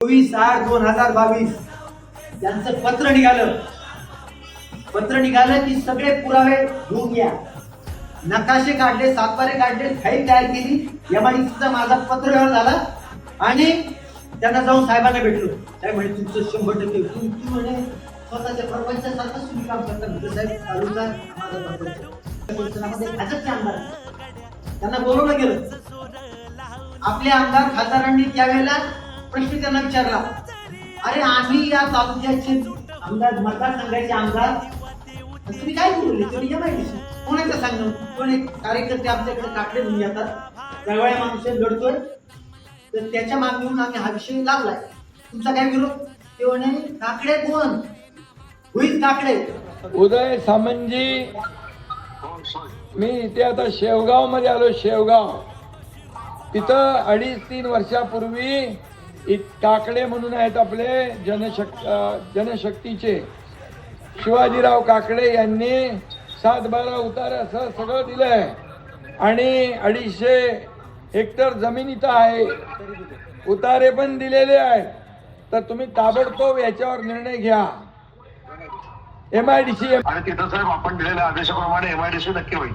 चोवीस आठ दोन हजार बावीस. त्यांचं पत्र निघालं. पत्र निघालं की सगळे पुरावे घेऊन या नकाशे काढले सातबारे काढले फाईल तयार केली. एमआयडीसीचा माझा पत्र व्यवहार झाला आणि त्यांना जाऊन साहेबांना भेटलो. साहेब म्हणे तुमचं शंभर टक्के तुमची म्हणे स्वतःच्या प्रपंचासारखं तुम्ही काम करता. म्हटलं साहेब तालुका माझा प्रपंच. भाजपचे आमदार त्यांना बोलवलं गेलं. आपले आमदार खासदारांनी त्यावेळेला प्रश्न त्यांना विचारला. अरे आम्ही या तालुक्याचे आमदार मतदारसंघाचे आमदार. तुम्ही काय बोलले तुम्ही या माहिती कोणाचं सांगणं? कोण एक कार्यकर्ते आमच्याकडे काकडे घेऊन जातात जवळ माणूस लढतोय तर त्याच्या मागणीहून आम्ही हा विषय लागलाय तुमचा काय विरोध? ते म्हणे काकडे कोण? होईल काकडे. उदय सामंतजी मी इथे आता शेवगावमध्ये आलो शेवगाव. तिथं अडीच तीन वर्षापूर्वी इत- काकडे म्हणून आहेत आपले जनशक् जनशक्तीचे. शिवाजीराव काकडे यांनी सात बारा उतार असं सगळं दिलंय. आणि अडीचशे हेक्टर जमीन इथं आहे. उतारे पण दिलेले आहेत. तर तुम्ही ताबडतोब याच्यावर निर्णय घ्या. एम आय डी सी आणि तिथं साहेब आपण दिलेल्या आदेशाप्रमाणे एमआयडीसी नक्की होईल.